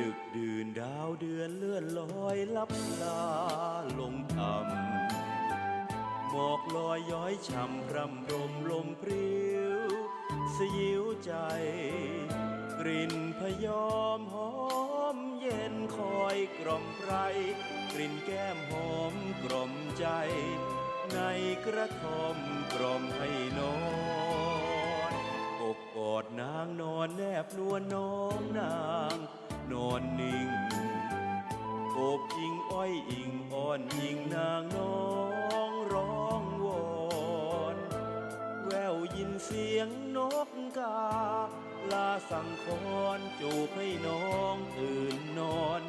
ดึกดื่นดาวเดือนเลื่อนลอยลับลาลงทำหมอกลอยย้อยช่ำพรำรมลมปริ้ว สยิวใจ กลิ่นพยอมหอมเย็นคอยกล่อมไรกลิ่นแก้มหอมกล่อมใจ ในกระท่อมกล่อมให้นอนอกกอดนางนอนแนบนวลน้องนาง นอนนิ่งโอบยิงอ้อยอิงอ่อนยิงนางน้องร้องวอนแววยินเสียงนกกา ลาสั่งคอนจูบให้น้องตื่นนอน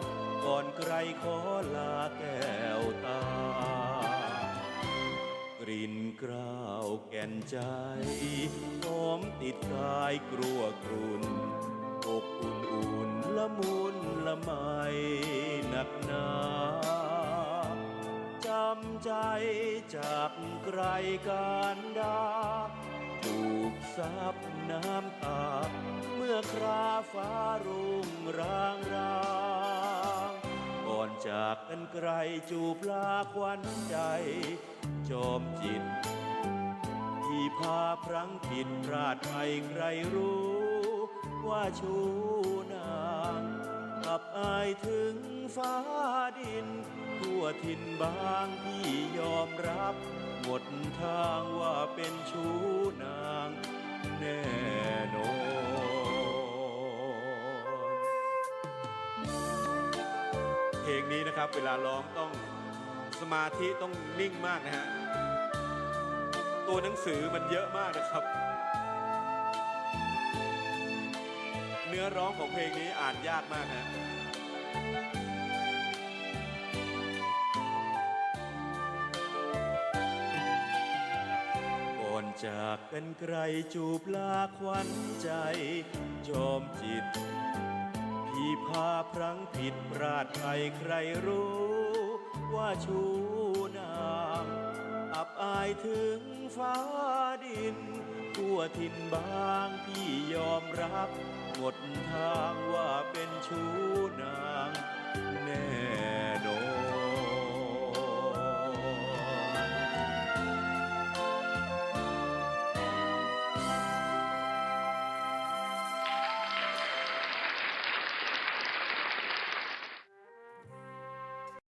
ก่อนใครขอลาแก้วตา กลิ่นกล้าวแก่นใจหอมติดกายกลัวกรุนอกอุ่น ละมุนละไมหนักหนาจำใจจากไกลการดาถูกซับน้ำตา เมื่อคราฟ้ารุ่งรางรางก่อนจากกันไกลจูบลาควันใจ จอมจิต ที่พาพลังผิดพลาดไปใครรู้ ว่าชูนางอับอา ฟ้าดิน ทั่วถิ่นบางที่ยอมรับ หมดทางว่าเป็นชูนางแน่นอนเพลงนี้นะครับเวลาร้องต้องสมาธิต้องนิ่งมากนะฮะ ตัวหนังสือมันเยอะมากนะครับ เนื้อร้องของเพลงนี้อ่านยากมากฮะ จากกันไกลจูบลาควันใจ จอมจิต พี่พาพลังผิดพลาดไปใครรู้ ว่าชูนางอับอายถึงฟ้าดินทั่วถิ่นบางพี่ยอมรับหมดทางว่าเป็นชูนางแน่